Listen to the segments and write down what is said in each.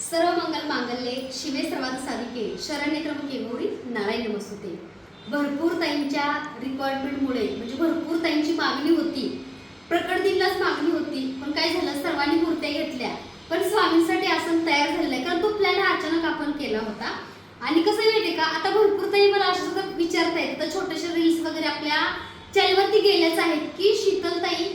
सर्व मंगल मांगल्ये शिवे सर्वात साधिके शरण्य क्रमके गौरी नारायण नमस्तुते. भरपूर ताईंच्या रिक्वायरमेंटमुळे म्हणजे भरपूर ताईंची मागणी होती. प्रकटदिनलाच मागणी होती पण काय झालं सर्वांनी मूर्त्या घेतल्या. पण स्वामींसाठी आसन तयार झालेलं आहे कारण तो प्लॅन अचानक आपण केला होता. आणि कसं आहे का आता भरपूर ताई मला असं सुद्धा विचारतायत. तर छोटेसे रील्स वगैरे आपल्या चॅनलवरती गेलेच आहेत की शीतलताई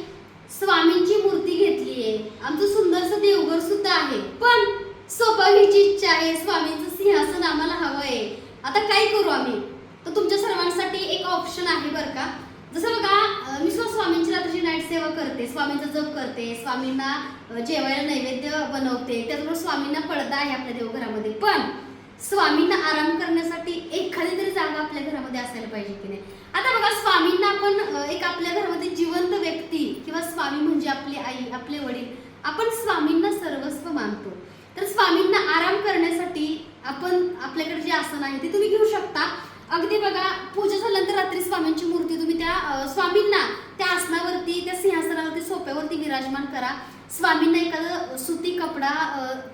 स्वामींची मूर्ती घेतली आहे आमचं सुंदरसं देवघर सुद्धा आहे. पण सोपा इच्छा आहे स्वामींचं सिंहासन आम्हाला हवं आहे. आता काय करू आम्ही? तर तुमच्या सर्वांसाठी एक ऑप्शन आहे बरं का? जसं बघा मी सुद्धा स्वामींची रात्रीची नाईट सेवा करते स्वामींचा जप करते स्वामींना जेवायला नैवेद्य बनवते त्याचबरोबर स्वामींना पडदा आहे आपल्या देवघरामध्ये. पण स्वामींना आराम करण्यासाठी एखादी तरी जागा आपल्या घरामध्ये असायला पाहिजे की नाही. आता बघा स्वामींना आपण एक आपल्या घरामध्ये जिवंत व्यक्ती किंवा स्वामी म्हणजे आपली आई आपले वडील आपण स्वामींना सर्वस्व मानतो. तर स्वामींना आराम करण्यासाठी आपण आपल्याकडे जे आसन आहे ते तुम्ही घेऊ शकता. अगदी बघा पूजा झाल्यानंतर रात्री स्वामींची मूर्ती तुम्ही त्या स्वामींना त्या आसनावरती त्या सिंहासनावरती सोप्यावरती विराजमान करा. स्वामींना एखादं सुती कपडा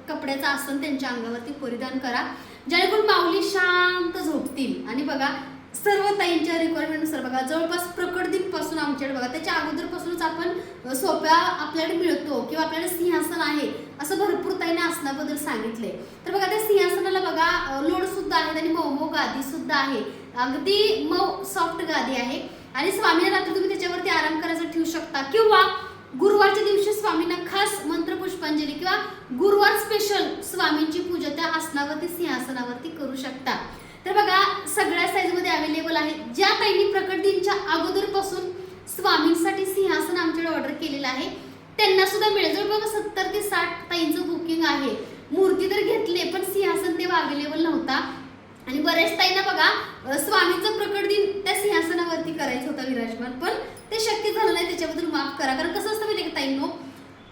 कपड्याचं आसन त्यांच्या अंगावरती परिधान करा. जेणेकरून माऊली शांत झोपतील. आणि बघा सर्व ताईंच्या रिक्वायरमेंटनुसार बघा जवळपास प्रकट दिन आमच्याकडे बघा त्याच्या अगोदरपासूनच आपण सोप्या आपल्याकडे मिळतो किंवा आपल्याकडे सिंहासन आहे असं भरपूर ताईने आसनाबद्दल सांगितले तर बघा त्या सिंहासनाला बघा लोड सुद्धा आहेत आणि मऊ मऊ गादी सुद्धा आहे. अगदी मऊ सॉफ्ट गादी आहे. आणि स्वामींना रात्री तुम्ही त्याच्यावरती आराम करायचा ठेवू शकता. किंवा गुरुवारच्या दिवशी स्वामींना खास मंत्र पुष्पांजली किंवा गुरुवार स्पेशल स्वामींची पूजा त्या आसनावरती सिंहासनावरती करू शकता. तर बघा सगळ्या साईजमध्ये अवेलेबल आहे ज्या ताईंनी प्रकट दिनच्या अगोदरपासून स्वामींसाठी सिंहासन आमच्याकडे ऑर्डर केलेलं आहे. त्यांना सुद्धा मिळेल. जर बघा सत्तर ते साठ ताईंचं बुकिंग आहे. मूर्ती तर घेतले पण सिंहासन तेव्हा अवेलेबल नव्हता. आणि बऱ्याच ताईंना बघा स्वामीचं स्वामींचं प्रकट दिन त्या सिंहासनावरती करायचं होता विराजमान. पण ते शक्य झालं नाही त्याच्याबद्दल माफ करा. कारण कसं असतं माहिती ताईंनो?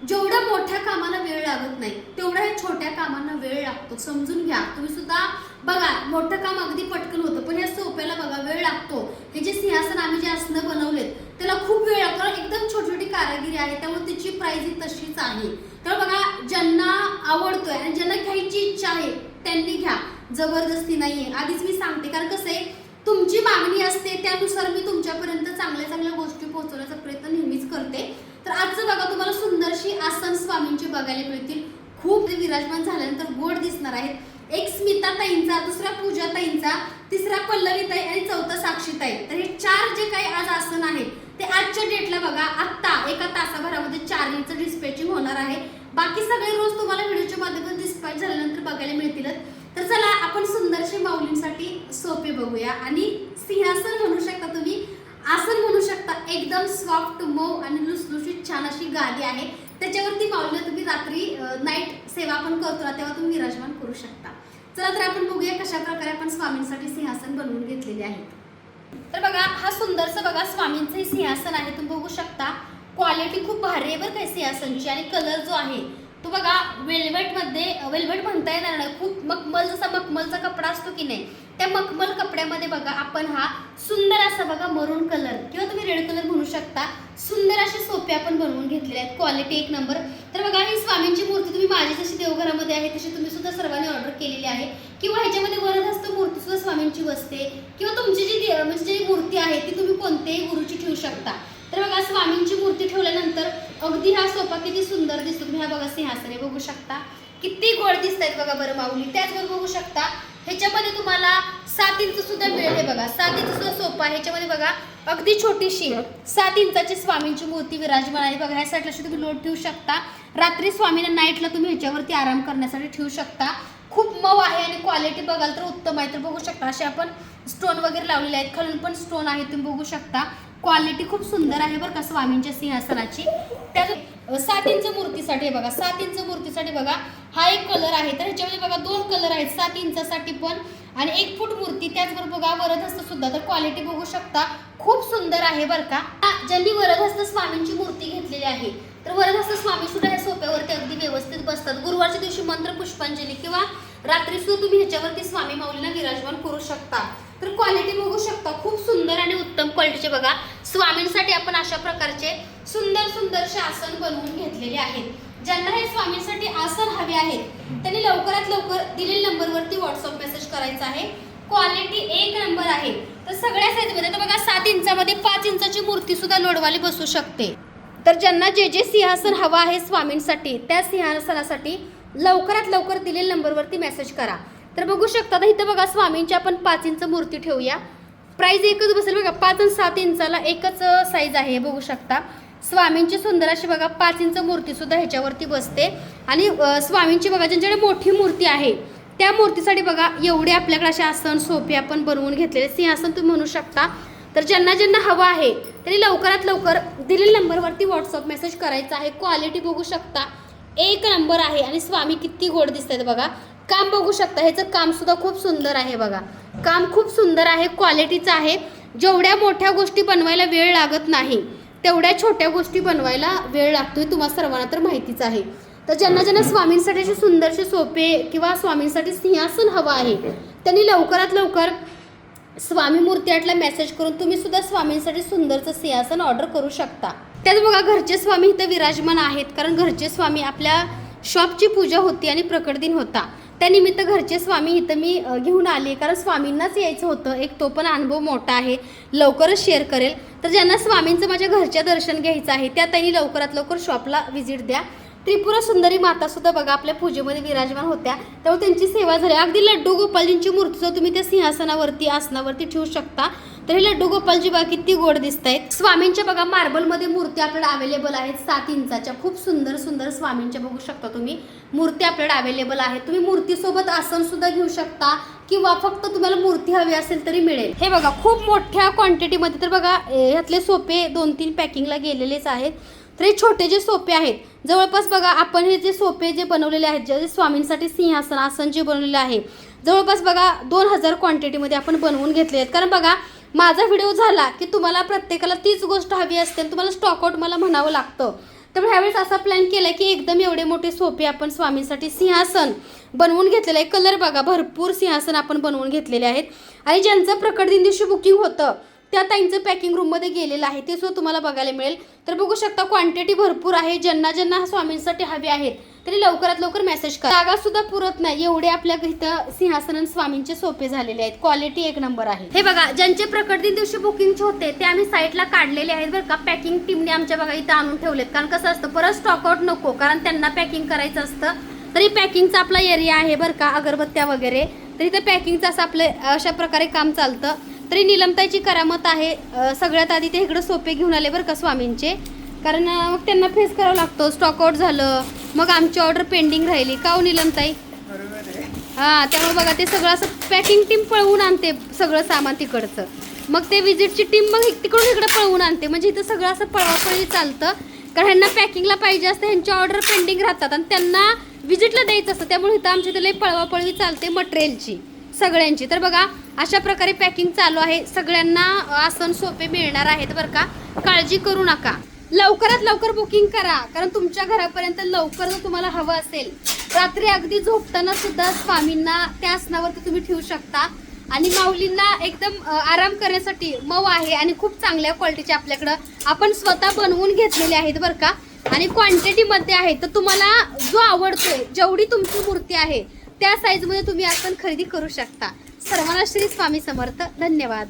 जेवढ्या मोठ्या कामाला वेळ लागत नाही तेवढ्या छोट्या कामांना वेळ लागतो. समजून घ्या. तुम्ही सुद्धा बघा मोठं काम अगदी पटकन होतं पण या सोप्याला बघा वेळ लागतो. हे जे सिंहासन आम्ही जे आसनं बनवलेत त्याला खूप वेळ लागतो. एकदम छोटी छोटी कारागिरी आहे त्यामुळे त्याची प्राइस ही तशीच आहे. तर बघा ज्यांना आवडतोय आणि ज्यांना घ्यायची इच्छा आहे त्यांनी घ्या. जबरदस्ती नाही आहे आधीच मी सांगते कारण कसं आहे तुमची मागणी असते त्यानुसार मी तुमच्यापर्यंत चांगल्या चांगल्या गोष्टी पोहोचवण्याचा प्रयत्न नेहमीच करते. तर आजचं बघा तुम्हाला सुंदरशी आसन स्वामींची बघायला मिळतील. खूप विराजमान झाल्यानंतर गोड दिसणार आहेत. एक स्मिता ताईंचा दुसरा पूजा ताईंचा तिसरा पल्लवी ताई आणि चौथा साक्षी ताई. तर हे चार जे काही आज आसन आहेत ते आजच्या डेटला बघा आत्ता एका तासाभरामध्ये चार डिस्पॅचिंग होणार आहे. बाकी सगळे रोज तुम्हाला व्हिडिओच्या माध्यमातून डिस्पॅच झाल्यानंतर बघायला मिळतीलच तर चला आपण सुंदरशी माऊलींसाठी सोपे बघूया. आणि सिंहासन म्हणू शकता तुम्ही. आसन म्हणू शकता एकदम सॉफ्ट मऊ आणि लुसलुशीत छान अशी गादी आहे. त्याच्यावरती पावलं तुम्ही रात्री नाईट सेवा पण करतो ना तेव्हा तुम्ही विराजमान करू शकता. चला तर आपण बघूया कशा प्रकारे आपण स्वामींसाठी सिंहासन बनवून घेतलेले आहेत तर बघा हा सुंदरसं बघा स्वामींचं हे सिंहासन आहे. तुम्ही बघू शकता क्वालिटी खूप भारी आहे बरं काय सिंहासनची. आणि कलर जो आहे तो बघा वेल्वेटमध्ये वेल्वेट म्हणता येणार नाही. खूप मखमल जसा मखमलचा कपडा असतो की नाही त्या मखमल कपड्यामध्ये बघा आपण हा सुंदर असा बघा मरून कलर किंवा तुम्ही रेड कलर म्हणू शकता. सुंदर असे सोपे आपण बनवून घेतलेले आहेत. क्वालिटी एक नंबर तर बघा ही स्वामींची मूर्ती तुम्ही माझी जशी देवघरामध्ये आहे तशी तुम्ही सुद्धा सर्वांनी ऑर्डर केलेली आहे. किंवा ह्याच्यामध्ये वरदहस्त मूर्ती सुद्धा स्वामींची बसते. किंवा तुमची जी म्हणजे जी मूर्ती आहे ती तुम्ही कोणत्याही गुरुची ठेवू शकता. तर बघा स्वामींची मूर्ती ठेवल्यानंतर अगदी हा सोफा किती सुंदर दिसतो. तुम्ही हा बघा सिंहासने बघू शकता. किती गोड दिसत आहेत बघा बरं माऊली. त्याचबरोबर बघू शकता ह्याच्यामध्ये तुम्हाला सात इंच सुद्धा हे बघा. सात इंच सुद्धा सोफा आहे. ह्याच्यामध्ये बघा अगदी छोटीशी सात इंचाची स्वामींची मूर्ती विराजमान आहे. बघा ह्या साईडला अशी तुम्ही लोट ठेवू शकता. रात्री स्वामींना नाईटला तुम्ही ह्याच्यावरती आराम करण्यासाठी ठेवू शकता. खूप मऊ आहे आणि क्वालिटी बघाल तर उत्तम आहे. तर बघू शकता असे आपण स्टोन वगैरे लावलेले आहेत. खालून पण स्टोन आहे तुम्ही बघू शकता. क्वालिटी खूप सुंदर आहे बरं का स्वामींच्या सिंहासनाची. त्या सात इंच मूर्तीसाठी बघा सात इंच मूर्तीसाठी बघा हा एक कलर आहे. तर ह्याच्यामध्ये बघा दोन कलर आहेत. सात इंचासाठी पण आणि एक फूट मूर्ती. त्याचबरोबर बघा वरदहस्त सुद्धा. तर क्वालिटी बघू शकता. खूप सुंदर आहे बरं का. ज्यांनी वरदहस्त स्वामींची मूर्ती घेतलेली आहे तर वरदहस्त स्वामी सुद्धा ह्या सोप्यावरती अगदी व्यवस्थित बसतात. गुरुवारच्या दिवशी मंत्र पुष्पांजली किंवा रात्री सुद्धा तुम्ही ह्याच्यावरती स्वामी माऊलीला विराजमान करू शकता. तर क्वालिटी बघू शकता. खूप सुंदर आणि उत्तम क्वालिटीचे बघा. स्वामींसाठी आपण अशा प्रकारचे सुंदर सुंदर शासन बनवून घेतलेले आहेत. ज्यांना हे स्वामी आसन हवे आहेत. त्यांनी लवकरात लवकर दिलेल्या नंबरवरती व्हॉट्सअप मेसेज करायचा आहे. क्वालिटी एक नंबर आहे. तर सगळ्या साईजमध्ये तर बघा सात इंचामध्ये पाच इंचाची मूर्ती सुद्धा लोडवाली बसू शकते. तर ज्यांना जे जे सिंहासन हवं आहे स्वामींसाठी त्या सिंहासनासाठी लवकरात लवकर दिलेल्या नंबरवरती मेसेज करा. तर बघू शकता तर इथं बघा स्वामींची आपण पाच इंच मूर्ती ठेवूया. प्राईज एकच बसेल बघा पाच आणि सात इंचाला एकच साईज आहे बघू शकता. स्वामींची सुंदर अशी बघा पाच इंच मूर्ती सुद्धा ह्याच्यावरती बसते. आणि स्वामींची बघा ज्यांच्याकडे मोठी मूर्ती आहे त्या मूर्तीसाठी बघा एवढे आपल्याकडे असे आसन सोपे आपण बनवून घेतलेले. सिंहासन तुम्ही म्हणू शकता. तर ज्यांना ज्यांना हवं आहे त्यांनी लवकरात लवकर दिलेल्या नंबरवरती व्हॉट्सअप मेसेज करायचा आहे. क्वालिटी बघू शकता. एक नंबर आहे. आणि स्वामी किती गोड दिसत आहेत बघा. काम बघू शकता. ह्याचं काम सुद्धा खूप सुंदर आहे बघा. काम खूप सुंदर आहे. क्वालिटीचं आहे. जेवढ्या मोठ्या गोष्टी बनवायला वेळ लागत नाही तेवढ्या छोट्या गोष्टी बनवायला वेळ लागतो हे तुम्हाला सर्वांना तर माहितीच आहे. तर ज्यांना ज्यांना स्वामींसाठी असे सुंदरसे सोपे किंवा स्वामींसाठी सिंहासन हवं आहे त्यांनी लवकरात लवकर स्वामी मूर्ती आटला मेसेज करून तुम्ही सुद्धा स्वामींसाठी सुंदरचं सिंहासन ऑर्डर करू शकता. त्यात बघा घरचे स्वामी इथं विराजमान आहेत कारण घरचे स्वामी आपल्या शॉपची पूजा होती आणि प्रकट दिन होता. त्यानिमित्त घरचे स्वामी इथं मी घेऊन आले कारण स्वामींनाच यायचं होतं. एक तो पण अनुभव मोठा आहे. लवकरच शेअर करेल. तर ज्यांना स्वामींचं माझ्या घरच्या दर्शन घ्यायचं आहे त्या त्यांनी लवकरात लवकर शॉपला व्हिजिट द्या. त्रिपुरा सुंदरी माता सुद्धा बघा आपल्या पूजेमध्ये विराजमान होत्या. त्यामुळे त्यांची सेवा झाली. अगदी लड्डू गोपालजींची मूर्ती तुम्ही त्या सिंहासनावरती आसनावरती ठेवू शकता. तर हे लड्डू गोपालजी बघा किती गोड दिसत आहेत स्वामींच्या बघा मार्बलमध्ये मूर्ती आपल्याला अवेलेबल आहेत. सात इंचाच्या खूप सुंदर सुंदर स्वामींच्या बघू शकता तुम्ही. मूर्ती आपल्याला अवेलेबल आहेत. तुम्ही मूर्तीसोबत आसन सुद्धा घेऊ शकता किंवा फक्त तुम्हाला मूर्ती हवी असेल तरी मिळेल. हे बघा खूप मोठ्या क्वांटिटीमध्ये तर बघा ए, ह्यातले सोपे दोन तीन पॅकिंगला गेलेलेच आहेत. तर हे छोटे जे सोपे आहेत जवळपास बघा आपण हे जे सोपे जे बनवलेले आहेत जे स्वामींसाठी सिंहासन आसन जे बनवलेलं आहे जवळपास बघा दोन हजार क्वांटिटीमध्ये आपण बनवून घेतले आहेत. कारण बघा माझा व्हिडिओ झाला की तुम्हाला प्रत्येकाला तीच गोष्ट हवी असते आणि तुम्हाला स्टॉकआउट मला म्हणावं लागतं. त्यामुळे ह्यावेळेस असा प्लॅन केला की एकदम एवढे मोठे सोपे आपण स्वामींसाठी सिंहासन बनवून घेतलेलं आहे. कलर बघा भरपूर सिंहासन आपण बनवून घेतलेले आहेत. आणि ज्यांचं प्रकट दिन दिवशी बुकिंग होतं त्या ताईंचं पॅकिंग रूममध्ये गेलेलं आहे. ते सुद्धा तुम्हाला बघायला मिळेल. तर बघू शकता क्वांटिटी भरपूर आहे. ज्यांना ज्यांना स्वामींसाठी हवे आहेत तरी लवकरात लवकर मेसेज करा. जागा सुद्धा पुरत नाही. एवढे आपल्या इथं सिंहासन स्वामींचे सोपे झालेले आहेत. क्वालिटी एक नंबर आहे. हे बघा ज्यांचे प्रकट दिन दिवशी बुकिंगचे होते ते आम्ही साईटला काढलेले आहेत बरं का. पॅकिंग टीमने आमच्या बघा इथं आणून ठेवलेत. कारण कसं असतं परत स्टॉकआउट नको. कारण त्यांना पॅकिंग करायचं असतं. तरी पॅकिंगचा आपला एरिया आहे बरं का अगरबत्त्या वगैरे. तरी इथं पॅकिंगचं असं आपलं अशा प्रकारे काम चालतं. तरी निलमताईची करामत आहे. सगळ्यात आधी ते इकडं सोपे घेऊन आले बरं का स्वामींचे. कारण मग त्यांना फेस करावं लागतं. स्टॉकआउट झालं. मग आमची ऑर्डर पेंडिंग राहिली. का हो निलमताई हां त्यामुळे बघा ते सगळं असं पॅकिंग टीम पळवून आणते सगळं सामान तिकडचं. मग ते विजिटची टीम मग तिकडून इकडे पळवून आणते. म्हणजे इथं सगळं असं पळवापळी चालतं. कारण ह्यांना पॅकिंगला पाहिजे असतं ह्यांची ऑर्डर पेंडिंग राहतात. आणि त्यांना विजिटला द्यायचं असतं. त्यामुळे इथं आमच्या इथं लई पळवापळवी चालते मटेरियलची सगळ्यांची. तर बघा अशा प्रकारे पॅकिंग चालू आहे. सगळ्यांना आसन सोपे मिळणार आहेत बरं का. काळजी करू नका. लवकरात लवकर बुकिंग करा. कारण तुमच्या घरापर्यंत लवकर जर तुम्हाला हवं असेल रात्री अगदी झोपताना सुद्धा स्वामींना त्या आसनावरती तुम्ही ठेवू शकता. आणि माऊलींना एकदम आराम करण्यासाठी मऊ आहे आणि खूप चांगल्या क्वालिटीचे आपल्याकडं आपण स्वतः बनवून घेतलेले आहेत बरं का. आणि क्वांटिटीमध्ये आहे तर तुम्हाला जो आवडतोय जेवढी तुमची मूर्ती आहे त्या साईजमध्ये तुम्ही आसन खरेदी करू शकता. सर्वांना श्री स्वामी समर्थ. धन्यवाद.